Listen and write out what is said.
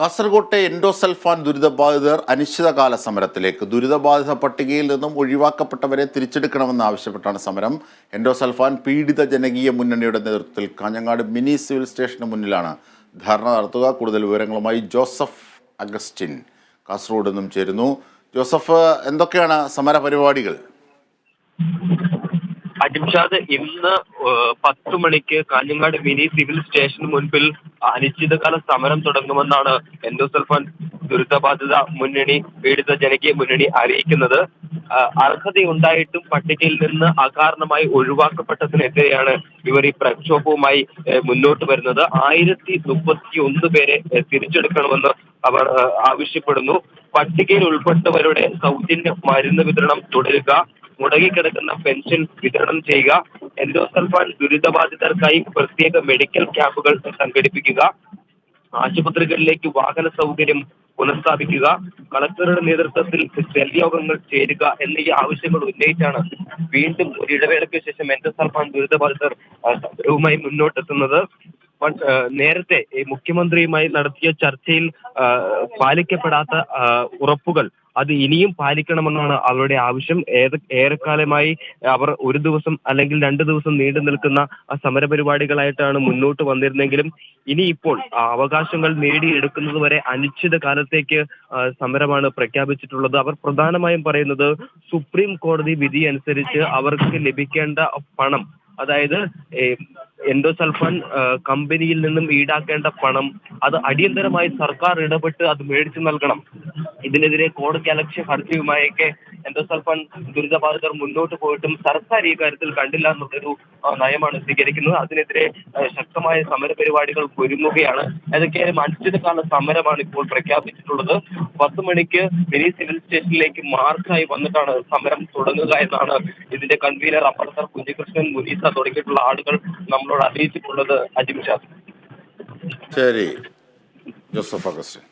കാസർകോട്ടെ എൻഡോസൽഫാൻ ദുരിതബാധിതർ അനിശ്ചിതകാല സമരത്തിലേക്ക്. ദുരിതബാധിത പട്ടികയിൽ നിന്നും ഒഴിവാക്കപ്പെട്ടവരെ തിരിച്ചെടുക്കണമെന്ന് ആവശ്യപ്പെട്ടാണ് സമരം. എൻഡോസൽഫാൻ പീഡിത ജനകീയ മുന്നണിയുടെ നേതൃത്വത്തിൽ കാഞ്ഞങ്ങാട് മിനി സിവിൽ സ്റ്റേഷന് മുന്നിലാണ് ധർണ നടത്തുക. കൂടുതൽ വിവരങ്ങളുമായി ജോസഫ് അഗസ്റ്റിൻ കാസർഗോഡ് നിന്നും ചേരുന്നു. ജോസഫ് എന്തൊക്കെയാണ് സമര പരിപാടികൾ അജിംഷാദ് ഇന്ന് പത്ത് മണിക്ക് കാഞ്ഞങ്ങാട് മിനി സിവിൽ സ്റ്റേഷന് മുൻപിൽ അനിശ്ചിതകാല സമരം തുടങ്ങുമെന്നാണ് എൻഡോസൽഫാൻ ദുരിതബാധിത മുന്നണി പീഡിത ജനകീയ മുന്നണി അറിയിക്കുന്നത്. അർഹതയുണ്ടായിട്ടും പട്ടികയിൽ നിന്ന് അകാരണമായി ഒഴിവാക്കപ്പെട്ടതിനെതിരെയാണ് ഇവർ ഈ പ്രക്ഷോഭവുമായി മുന്നോട്ട് വരുന്നത്. ആയിരത്തി മുപ്പത്തി ഒന്ന് പേരെ തിരിച്ചെടുക്കണമെന്ന് അവർ ആവശ്യപ്പെടുന്നു. പട്ടികയിൽ ഉൾപ്പെട്ടവരുടെ സൗജന്യ മരുന്ന് വിതരണം തുടരുക. മുടങ്ങിക്കിടക്കുന്ന പെൻഷൻ വിതരണം ചെയ്യുക എൻഡോസൾഫാൻ ദുരിതബാധിതർക്കായി പ്രത്യേക മെഡിക്കൽ ക്യാമ്പുകൾ സംഘടിപ്പിക്കുക ആശുപത്രികളിലേക്ക് വാഹന സൗകര്യം പുനഃസ്ഥാപിക്കുക കളക്ടറുടെ നേതൃത്വത്തിൽ സെൽ യോഗങ്ങൾ ചേരുക എന്നീ ആവശ്യങ്ങൾ ഉന്നയിച്ചാണ് വീണ്ടും ഒരു ഇടവേളയ്ക്ക് ശേഷം എൻഡോസൾഫാൻ ദുരിതബാധിതർ സമരവുമായി മുന്നോട്ടെത്തുന്നത്. നേരത്തെ മുഖ്യമന്ത്രിയുമായി നടത്തിയ ചർച്ചയിൽ പാലിക്കപ്പെടാത്ത ഉറപ്പുകൾ അത് ഇനിയും പാലിക്കണമെന്നാണ് അവരുടെ ആവശ്യം. ഏറെക്കാലമായി അവർ ഒരു ദിവസം അല്ലെങ്കിൽ രണ്ട് ദിവസം നീണ്ടു നിൽക്കുന്ന ആ സമര മുന്നോട്ട് വന്നിരുന്നെങ്കിലും ഇനി ഇപ്പോൾ അവകാശങ്ങൾ നേടിയെടുക്കുന്നത് വരെ അനിശ്ചിത കാലത്തേക്ക് സമരമാണ് പ്രഖ്യാപിച്ചിട്ടുള്ളത്. അവർ പ്രധാനമായും പറയുന്നത് സുപ്രീം കോടതി വിധി അനുസരിച്ച് അവർക്ക് ലഭിക്കേണ്ട പണം അതായത് എൻഡോസൾഫാൻ കമ്പനിയിൽ നിന്നും ഈടാക്കേണ്ട പണം അത് അടിയന്തരമായി സർക്കാർ ഇടപെട്ട് അത് മേടിച്ചു നൽകണം. ഇതിനെതിരെ കോടതി അലക്ഷ്യ ഹർജിയുമായൊക്കെ എൻഡോസൾഫാൻ ദുരിതബാധിതർ മുന്നോട്ട് പോയിട്ടും സർക്കാർ ഈ കാര്യത്തിൽ കണ്ടില്ല എന്നുള്ളൊരു നയമാണ് സ്വീകരിക്കുന്നത്. അതിനെതിരെ ശക്തമായ സമര പരിപാടികൾ ഒരുങ്ങുകയാണ്. ഏതൊക്കെയായാലും അനിശ്ചിതകാല സമരമാണ് ഇപ്പോൾ പ്രഖ്യാപിച്ചിട്ടുള്ളത്. പത്ത് മണിക്ക് മിനി സിവിൽ സ്റ്റേഷനിലേക്ക് മാർച്ചായി വന്നിട്ടാണ് സമരം തുടങ്ങുക എന്നാണ് ഇതിന്റെ കൺവീനർ അപ്പർസർ കുഞ്ഞികൃഷ്ണൻ മുനീസ തുടങ്ങിയിട്ടുള്ള ആളുകൾ നമ്മളോട് അറിയിച്ചിട്ടുള്ളത്. അജിമിഷ ശരി. Joseph Augustine.